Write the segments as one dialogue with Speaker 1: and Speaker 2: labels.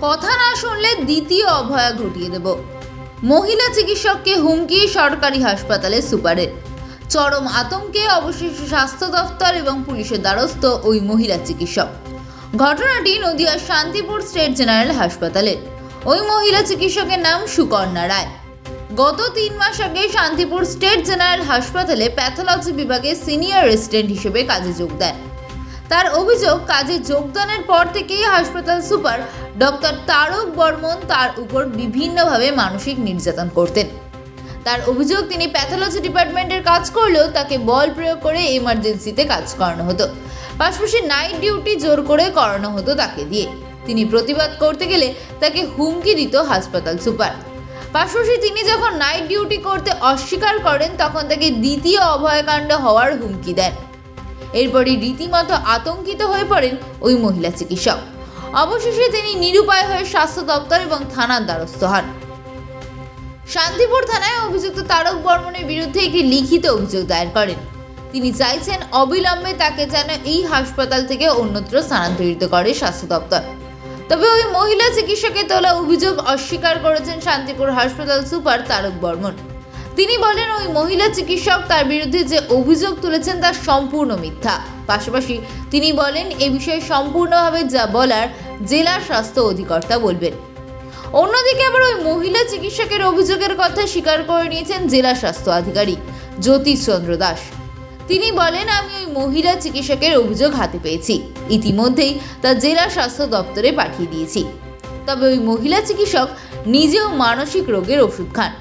Speaker 1: কথা না শুনলে দ্বিতীয় অভয়া ঘটিয়ে দেব। মহিলা চিকিৎসককে হুমকি সরকারি হাসপাতালে সুপারের। চরম আতঙ্কে অবশেষে স্বাস্থ্য দফতর এবং পুলিশের দ্বারস্থ ওই মহিলা চিকিৎসক। ঘটনাটি নদিয়ার শান্তিপুর স্টেট জেনারেল হাসপাতালে। ওই মহিলা চিকিৎসকের নাম সুকন্যা রায়। গত তিন মাস আগে শান্তিপুর স্টেট জেনারেল হাসপাতালে প্যাথোলজি বিভাগে সিনিয়র রেসিডেন্ট হিসেবে কাজে যোগ দেন তার অভিযোগ, কাজে যোগদানের পর থেকেই হাসপাতাল সুপার ডক্টর তারক বর্মন তার উপর বিভিন্নভাবে মানসিক নির্যাতন করতেন। তার অভিযোগ, তিনি প্যাথোলজি ডিপার্টমেন্টের কাজ করলেও তাকে বল প্রয়োগ করে এমার্জেন্সিতে কাজ করানো হতো। পাশাপাশি নাইট ডিউটি জোর করে করানো হতো তাকে দিয়ে। তিনি প্রতিবাদ করতে গেলে তাকে হুমকি দিত হাসপাতাল সুপার। পাশাপাশি তিনি যখন নাইট ডিউটি করতে অস্বীকার করেন, তখন তাকে দ্বিতীয় অভয়কাণ্ড হওয়ার হুমকি দেন। এরপরই রীতিমতো আতঙ্কিত হয়ে পড়েন ওই মহিলা চিকিৎসক। অবশেষে তিনি নিরুপায় হয়ে স্বাস্থ্য দপ্তর এবং থানার দ্বারস্থ হন। শান্তিপুর থানায় অভিযুক্ত তারক বর্মনের বিরুদ্ধে একটি লিখিত অভিযোগ দায়ের করেন। তিনি চাইছেন অবিলম্বে তাকে যেন এই হাসপাতাল থেকে অন্যত্র স্থানান্তরিত করে স্বাস্থ্য দপ্তর। তবে ওই মহিলা চিকিৎসকের তোলা অভিযোগ অস্বীকার করেছেন শান্তিপুর হাসপাতাল সুপার তারক বর্মন। তিনি বলেন, ওই মহিলা চিকিৎসক তার বিরুদ্ধে যে অভিযোগ তুলেছেন তা সম্পূর্ণ মিথ্যা। পাশাপাশি তিনি বলেন, এ বিষয়ে সম্পূর্ণভাবে যা বলার জেলা স্বাস্থ্য অধিকর্তা বলবেন। অন্যদিকে আবার ওই মহিলা চিকিৎসকের অভিযোগের কথা স্বীকার করে নিয়েছেন জেলা স্বাস্থ্য আধিকারিক জ্যোতিষ চন্দ্র দাস। তিনি বলেন, আমি ওই মহিলা চিকিৎসকের অভিযোগ হাতে পেয়েছি। ইতিমধ্যেই তা জেলা স্বাস্থ্য দপ্তরে পাঠিয়ে দিয়েছি। তবে ওই মহিলা চিকিৎসক নিজেও মানসিক রোগের ওষুধ খান।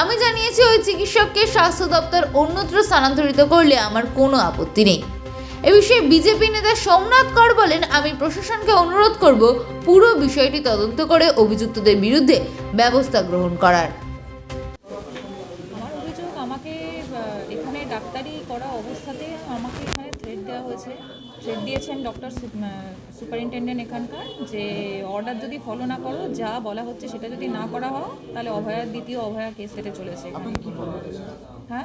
Speaker 1: আমি জানিয়েছি ওই চিকিৎসককে স্বাস্থ্য দপ্তর অন্যত্র স্থানান্তরিত করলে আমার কোনো আপত্তি নেই। এ বিষয়ে বিজেপি নেতা সোমনাথ কর বলেন, আমি প্রশাসনকে অনুরোধ করব পুরো বিষয়টি তদন্ত করে অভিযুক্তদের বিরুদ্ধে ব্যবস্থা গ্রহণ করার।
Speaker 2: থ্রেড দিয়েছেন ডক্টর সুপারিনটেন্ডেন্ট এখানকার যে অর্ডার যদি ফলো না করো যা বলা হচ্ছে সেটা যদি না করা হয় তাহলে অভয়ার দ্বিতীয় অভয়া কেস কেটে চলেছে হ্যাঁ?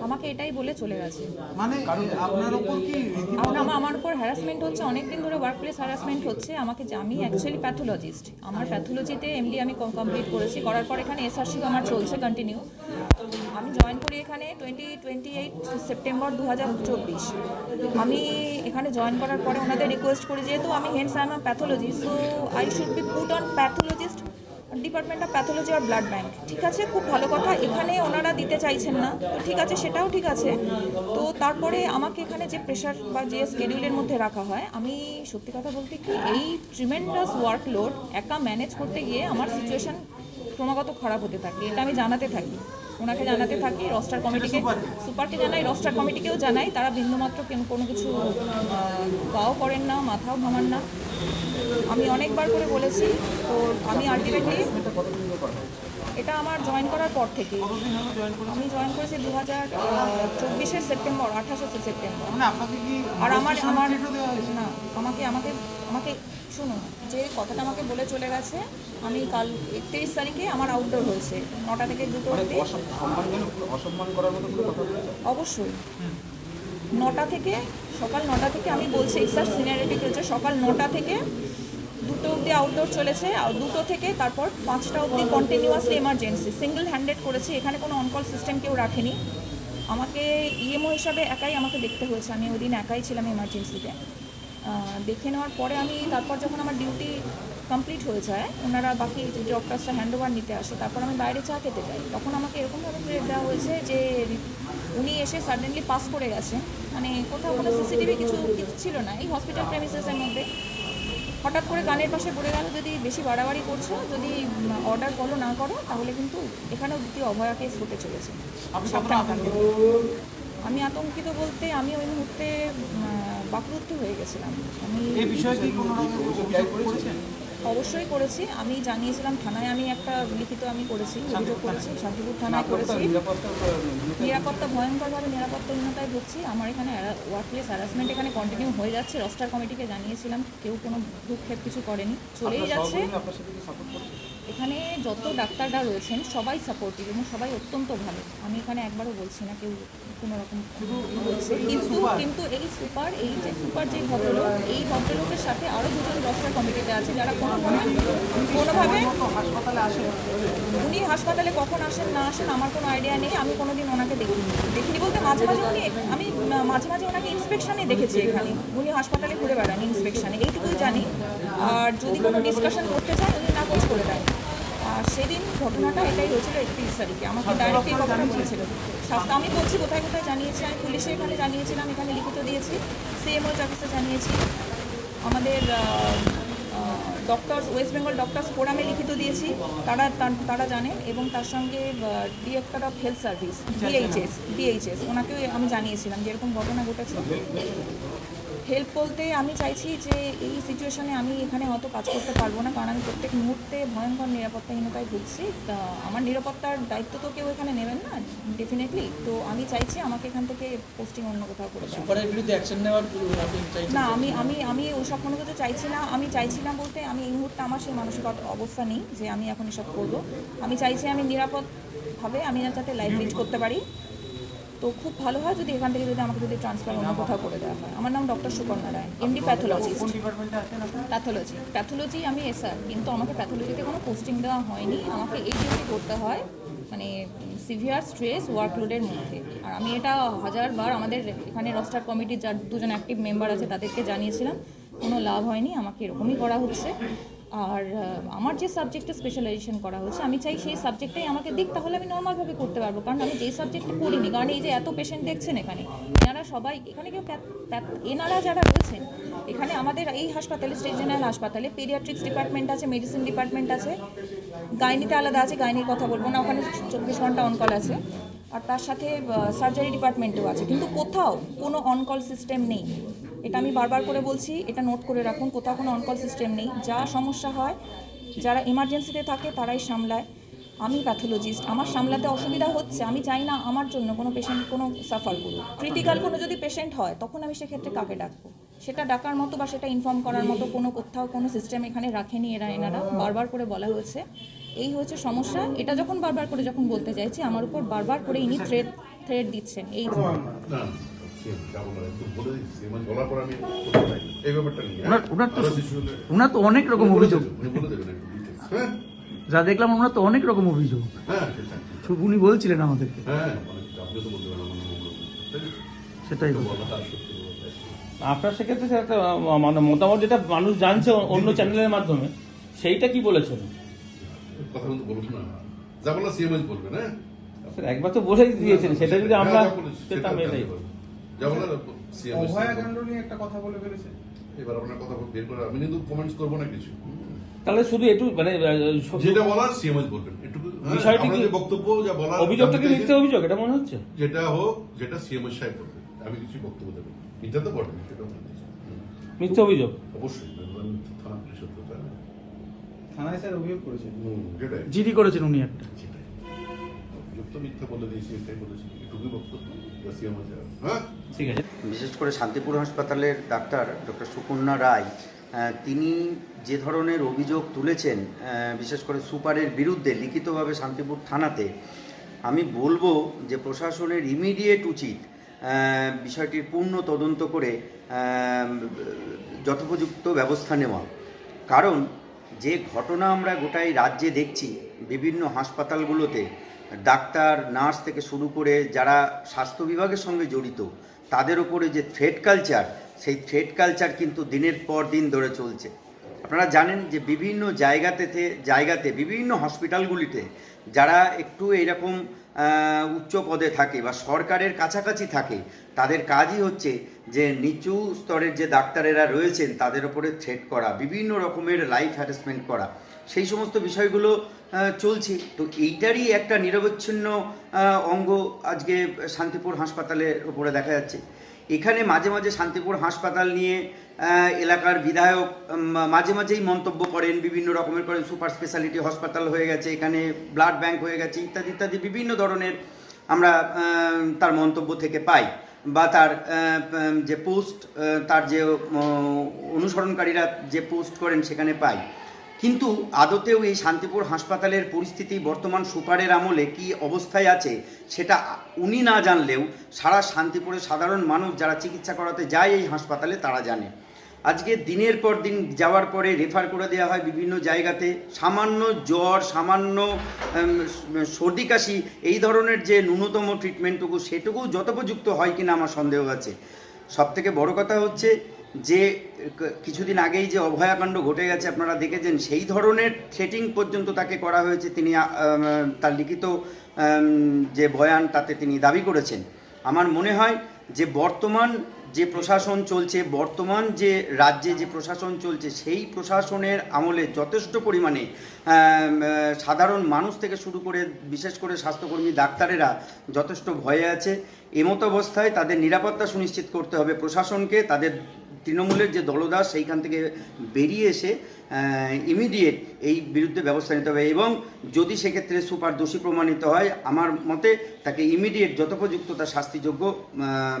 Speaker 2: আমাকে এটাই বলে চলে গেছে।
Speaker 3: মানে আপনার উপর কি রীতি-
Speaker 2: আমার উপর হ্যারাসমেন্ট হচ্ছে অনেক দিন ধরে ওয়ার্ক প্লেস হ্যারাসমেন্ট হচ্ছে। আমাকে যে- আমি অ্যাকচুয়ালি প্যাথোলজিস্ট আমার প্যাথোলজিতে এমডি আমি কমপ্লিট করেছি। করার পর এখানে এসআরসি আমার চলছে কন্টিনিউ আমি জয়েন করি এখানে টোয়েন্টি টোয়েন্টি এইট সেপ্টেম্বর দু হাজার চব্বিশ। আমি এখানে জয়েন করার পরে ওনাদের রিকোয়েস্ট করি, যেহেতু আমি hence I am pathologist so I should be put on pathologist department of pathology R blood bank ঠিক আছে? খুব ভালো কথা। এখানে ওনারা দিতে চাইছেন না। তো ঠিক আছে, সেটাও ঠিক আছে। তো তারপরে আমাকে এখানে যে প্রেশার বা যে স্কেডিউলের মধ্যে রাখা হয়, আমি সত্যি কথা বলতে কি, এই ট্রিমেন্ডাস ওয়ার্কলোড একা ম্যানেজ করতে গিয়ে আমার সিচুয়েশান ক্রমাগত খারাপ হতে থাকে, এটা আমি জানাতে থাকি। ওনাকে জানাতে থাকি রস্টার কমিটিকে সুপারকে জানাই রস্টার কমিটিকেও জানাই। তারা বিন্দুমাত্র কেন- কিছু গাও করেন না মাথাও ঘামান না। আমি অনেকবার করে বলেছি তো আমি আলটিমেটলি
Speaker 3: এটা
Speaker 2: আমার জয়েন করার পর থেকে
Speaker 3: কতদিন হলো জয়েন করেছেন
Speaker 2: আমি জয়েন করেছি দু হাজার চব্বিশের সেপ্টেম্বর আঠাশে সেপ্টেম্বর।
Speaker 3: মানে
Speaker 2: আর আমার আমার না আমাকে আমাকে আমাকে শুনুন যে কথাটা আমাকে বলে চলে গেছে আমি কাল একত্রিশ তারিখে আমার আউটডোর হয়েছে নটা থেকে দুটো
Speaker 3: মানে
Speaker 2: অবধি।
Speaker 3: অসম- সম্মানজনক অসম্মান করার মতো কোনো কথা বলেছে?
Speaker 2: অবশ্যই। নটা থেকে সকাল নটা থেকে আমি বলছি স্যার সিনিয়রিটি চলছে সকাল নটা থেকে দুটো অবধি আউটডোর চলেছে, আর দুটো থেকে তারপর পাঁচটা অবধি কন্টিনিউয়াসলি এমার্জেন্সি সিঙ্গেল হ্যান্ডেড করেছে, এখানে কোনো অনকল সিস্টেম কেউ রাখেনি। আমাকে ইএমও হিসাবে একাই আমাকে দেখতে হয়েছে, আমি ওই দিন একাই ছিলাম এমার্জেন্সিতে দেখে নেওয়ার পরে আমি তারপর যখন আমার ডিউটি কমপ্লিট হয়ে যায়, ওনারা বাকি যে ডক্টরসটা হ্যান্ড ওভার নিতে আসে, তারপর আমি বাইরে চা খেতে যাই। তখন আমাকে এরকমভাবে থ্রেট দেওয়া হয়েছে যে, উনি এসে সাডেনলি পাস করে গেছে মানে কোথাও কোনো সিসিটিভি কিছু কিছু ছিল না। এই হসপিটাল প্রেমিসেসের মধ্যে। হঠাৎ করে গানের পাশে পড়ে গেল যদি বেশি বাড়াবাড়ি করছ যদি অর্ডার ফলো না করো তাহলে কিন্তু এখানেও দ্বিতীয় অভয়া কেস হতে চলেছে। আমি আতঙ্কিত বলতে আমি ওই মুহূর্তে বাকরুদ্ধ হয়ে গেছিলাম। আমি অবশ্যই করেছি। আমি জানিয়েছিলাম থানায় আমি একটা লিখিত আমি করেছি অভিযোগ করেছি শান্তিপুর থানায় করেছি।
Speaker 3: নিরাপত্তা
Speaker 2: ভয়ঙ্করভাবে নিরাপত্তা নিরাপত্তাহীনতায় ভুগছি। আমার এখানে ওয়ার্ক প্লেস হ্যারাসমেন্ট এখানে কন্টিনিউ হয়ে যাচ্ছে। রস্টার কমিটিকে জানিয়েছিলাম কেউ কোনো ভূক্ষেপ কিছু করেনি। চলেই যাচ্ছে। এখানে যত ডাক্তাররা রয়েছেন সবাই সাপোর্টিভ এবং সবাই অত্যন্ত ভালো। আমি এখানে একবারও বলছি না কেউ কোনো রকম বলছে। কিন্তু কিন্তু এই সুপার এই যে সুপার যে ভদ্রলোক এই ভদ্রলোকের সাথে আরও দুজন রস্টার কমিটিতে আছে যারা কোনোভাবে কোনোভাবে
Speaker 3: হাসপাতালে আসেন
Speaker 2: উনি হাসপাতালে কখন আসেন না আসেন আমার কোনো আইডিয়া নেই। আমি কোনোদিন ওনাকে দেখিনি। দেখিনি বলতে মাঝে মাঝে উনি আমি মাঝে মাঝে ওনাকে ইন্সপেকশনে দেখেছি এখানে। উনি হাসপাতালে ঘুরে বেড়ান ইন্সপেকশনে এইটুকুই জানি। আর যদি কোনো ডিসকাশন করতে চান উনি নাকচ করে দেন আর সেদিন ঘটনাটা এটাই হয়েছিল একত্রিশ তারিখে। আমাকে ডাইরেক্ট এই কথাটা বলেছিল। স্বাস্থ্য আমি বলছি কোথায় কোথায় জানিয়েছি? আমি পুলিশে এখানে জানিয়েছিলাম এখানে লিখিত দিয়েছি। সিএমও অফিসে জানিয়েছি। আমাদের ডক্টরস ওয়েস্ট বেঙ্গল ডক্টরস ফোরামে লিখিত দিয়েছি। তারা তার- তারা জানেন এবং তার সঙ্গে director of health service DHS DHS ওনাকেও আমি জানিয়েছিলাম যে এরকম ঘটনা ঘটেছে। হেল্প বলতে আমি চাইছি যে এই সিচুয়েশনে আমি এখানে হয়তো কাজ করতে পারব না কারণ আমি প্রত্যেক মুহূর্তে ভয়ঙ্কর নিরাপত্তাহীনতায় ভুগছি। তা আমার নিরাপত্তার দায়িত্ব তো কেউ এখানে নেবেন না ডেফিনেটলি তো আমি চাইছি আমাকে এখান থেকে পোস্টিং অন্য কোথাও করে দেওয়া।
Speaker 4: সুপারের বিরুদ্ধে অ্যাকশন নেওয়ার
Speaker 2: না আমি আমি আমি ওসব কোনো কিছু চাইছি না। আমি চাইছি না বলতে আমি এই মুহূর্তে আমার সেই মানসিক অবস্থা নেই যে আমি এখন এসব করব। আমি চাইছি আমি নিরাপদভাবে আমি যাতে লাইফ লিড করতে পারি। তো খুব ভালো হয় যদি এখান থেকে যদি আমাকে যদি ট্রান্সফার অন্য কোথাও করে দেওয়া হয়। আমার নাম doctor Sukanya Roy MD pathologist
Speaker 3: ডিপার্টমেন্টে
Speaker 2: প্যাথোলজি প্যাথোলজি আমি এসআর কিন্তু আমাকে প্যাথোলজিতে কোনো পোস্টিং দেওয়া হয়নি। আমাকে এই ডিউটি করতে হয় মানে সিভিয়ার স্ট্রেস ওয়ার্কলোডের মধ্যে। আর আমি এটা হাজারবার আমাদের এখানে রস্টার কমিটির যার দুজন অ্যাক্টিভ মেম্বার আছে তাদেরকে জানিয়েছিলাম কোনো লাভ হয়নি আমাকে এরকমই করা হচ্ছে। আর আমার যে সাবজেক্টে স্পেশালাইজেশন করা হচ্ছে আমি চাই সেই সাবজেক্টটাই আমাকে দিক, তাহলে আমি নর্মালভাবে করতে পারব। কারণ আমি যেই সাবজেক্টে পড়িনি, কারণ এই যে এত পেশেন্ট দেখছেন এখানে, এনারা সবাই, এখানে কেউ এনারা যারা রয়েছেন, এখানে আমাদের এই হাসপাতালে স্টেট জেনারেল হাসপাতালে পেডিয়াট্রিক্স ডিপার্টমেন্ট আছে মেডিসিন ডিপার্টমেন্ট আছে, গাইনিতে আলাদা আছে, গাইনির কথা বলব না, ওখানে চব্বিশ ঘণ্টা অনকল আছে, আর তার সাথে সার্জারি ডিপার্টমেন্টও আছে। কিন্তু কোথাও কোনো অনকল সিস্টেম নেই। এটা আমি বারবার করে বলছি, এটা নোট করে রাখুন, কোথাও কোনো অনকল সিস্টেম নেই। যা সমস্যা হয়, যারা এমার্জেন্সিতে থাকে, তারাই সামলায়। আমি প্যাথোলজিস্ট আমার সামলাতে অসুবিধা হচ্ছে, আমি চাই না আমার জন্য কোনো পেশেন্ট কোনো সাফার করুক। ক্রিটিক্যাল কোনো যদি পেশেন্ট হয়, তখন আমি সেক্ষেত্রে কাকে ডাকবো? সেটা ডাকার মতো বা সেটা ইনফর্ম করার মতো কোনো কোথাও কোনো সিস্টেম এখানে রাখেনি এরা, এনারা, বারবার করে বলা হয়েছে। এই হচ্ছে সমস্যা। এটা যখন বারবার করে যখন বলতে চাইছি, আমার উপর বারবার করে ইনি থ্রেড থ্রেড দিচ্ছেন। এই
Speaker 5: না যাব না একটু বলে দিচ্ছি মানে বলার পর আমি করতে চাই না। এই ব্যাপারটা নিয়ে।
Speaker 6: ওনার তো ওনার অনেক রকম অভিযোগ।
Speaker 5: বলে দেবেন একটু হ্যাঁ?
Speaker 6: যা দেখলাম ওনার তো অনেক রকম অভিযোগ।
Speaker 5: হ্যাঁ
Speaker 6: উনি বলছিলেন আমাদেরকে।
Speaker 5: হ্যাঁ অনেক আপনি তো বলতে পারেন আমার নাম অমর। তাই না?
Speaker 6: সেটাই।
Speaker 4: আপনার সেক্ষেত্রে স্যার মানে মতামত যেটা মানুষ জানছে অন্য চ্যানেলের মাধ্যমে সেইটা কি বলেছেন?
Speaker 5: কথা কিন্তু বলুন না। যা বলবেন হ্যাঁ?
Speaker 4: স্যার একবার তো বলেই দিয়েছেন সেটা যদি আমরা
Speaker 5: সেটা
Speaker 4: পেতাম এটাই।
Speaker 3: অভয়াকাণ্ড নিয়ে একটা কথা বলে ফেলেছে।
Speaker 5: এবার আপনার কথা বের করে আমি কিন্তু কমেন্টস করব না কিছু।
Speaker 4: তাহলে শুধু একটু মানে
Speaker 5: যেটা বলার সিএমএস বলবেন। একটু
Speaker 4: বিষয়টি কি-
Speaker 5: বক্তব্য যা বলার
Speaker 4: অভিযোগটা কি
Speaker 5: জানতে
Speaker 4: অভিযোগ এটা মনে হচ্ছে?
Speaker 5: যেটা হোক যেটা সিএমএস সাহেব করবে আমি কিছু বক্তব্য দেবো। মিথ্যা তো বটে সেটা
Speaker 4: মিথ্যে অভিযোগ?
Speaker 5: অবশ্যই থানা পুলিশ
Speaker 3: থানায় স্যার অভিযোগ
Speaker 6: জিডি করেছেন উনি একটা।
Speaker 5: মিথ্যা বলে দিয়েছি এটাই বলেছি এটুকুই বক্তব্য হ্যাঁ?
Speaker 4: ঠিক আছে।
Speaker 7: বিশেষ করে শান্তিপুর হাসপাতালের ডাক্তার ডক্টর সুকন্যা রায় তিনি যে ধরনের অভিযোগ তুলেছেন বিশেষ করে সুপারের বিরুদ্ধে লিখিতভাবে শান্তিপুর থানাতে আমি বলব যে প্রশাসনের ইমিডিয়েট উচিত বিষয়টির পূর্ণ তদন্ত করে যথোপযুক্ত ব্যবস্থা নেওয়া। কারণ যে ঘটনা আমরা গোটাই রাজ্যে দেখছি বিভিন্ন হাসপাতালগুলোতে ডাক্তার, নার্স থেকে শুরু করে যারা স্বাস্থ্য বিভাগের সঙ্গে জড়িত, তাদের উপরে যে থ্রেড কালচার সেই থ্রেড কালচার কিন্তু দিনের পর দিন ধরে চলছে। আপনারা জানেন যে বিভিন্ন জায়গাতে জায়গাতে, বিভিন্ন হসপিটালগুলিতে যারা একটু এরকম উচ্চ পদে থাকে বা সরকারের কাছাকাছি থাকে, তাদের কাজই হচ্ছে যে নিচু স্তরের যে ডাক্তারেরা রয়েছেন, তাদের উপরে থ্রেট করা, বিভিন্ন রকমের লাইফ হ্যারাসমেন্ট করা। সেই সমস্ত বিষয়গুলো চলছে। তো এইটারই একটা নিরবচ্ছিন্ন অঙ্গ আজকে শান্তিপুর হাসপাতালের উপরে দেখা যাচ্ছে। এখানে মাঝে মাঝে শান্তিপুর হাসপাতাল নিয়ে এলাকার বিধায়ক মাঝে মাঝেই মন্তব্য করেন, বিভিন্ন রকমের করেন সুপার স্পেশালিটি হাসপাতাল হয়ে গেছে, এখানে ব্লাড ব্যাংক হয়ে গেছে, ইত্যাদি ইত্যাদি বিভিন্ন ধরনের আমরা তার মন্তব্য থেকে পাই। বা তার যে পোস্ট তার যে অনুসরণকারীরা যে পোস্ট করেন সেখানে পাই। কিন্তু আদতেও এই শান্তিপুর হাসপাতালের পরিস্থিতি বর্তমান সুপারের আমলে কি অবস্থায় আছে, সেটা উনি না জানলেও সারা শান্তিপুরের সাধারণ মানুষ যারা চিকিৎসা করাতে যায় এই হাসপাতালে তারা জানে। আজকে দিনের পর দিন যাওয়ার পরে রেফার করে দেওয়া হয় বিভিন্ন জায়গাতে, সামান্য জ্বর, সামান্য সর্দি কাশি, এই ধরনের যে ন্যূনতম ট্রিটমেন্টটুকু সেটুকু যথোপযুক্ত হয় কিনা আমার সন্দেহ আছে। সব থেকে বড় কথা হচ্ছে যে কিছুদিন আগেই যে অভয়াকাণ্ড ঘটে গেছে, আপনারা দেখেছেন, সেই ধরনের থ্রেটিং পর্যন্ত তাকে করা হয়েছে। তিনি তার লিখিত যে বয়ান তাতে তিনি দাবি করেছেন। আমার মনে হয় যে বর্তমান যে প্রশাসন চলছে, বর্তমান যে রাজ্যে যে প্রশাসন চলছে, সেই প্রশাসনের আমলে যথেষ্ট পরিমাণে সাধারণ মানুষ থেকে শুরু করে, বিশেষ করে স্বাস্থ্যকর্মী, ডাক্তারেরা যথেষ্ট ভয়ে আছে। এমতো অবস্থায় তাদের নিরাপত্তা সুনিশ্চিত করতে হবে প্রশাসনকে, তাদের তৃণমূলের যে দলদাস সেইখান থেকে বেরিয়ে এসে ইমিডিয়েট এই বিরুদ্ধে ব্যবস্থা নিতে হবে এবং যদি সেক্ষেত্রে সুপার দোষী প্রমাণিত হয়, আমার মতে তাকে ইমিডিয়েট যথোপযুক্ত তার শাস্তিযোগ্য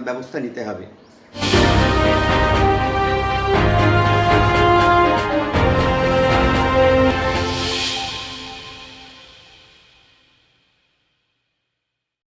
Speaker 7: ব্যবস্থা নিতে হবে।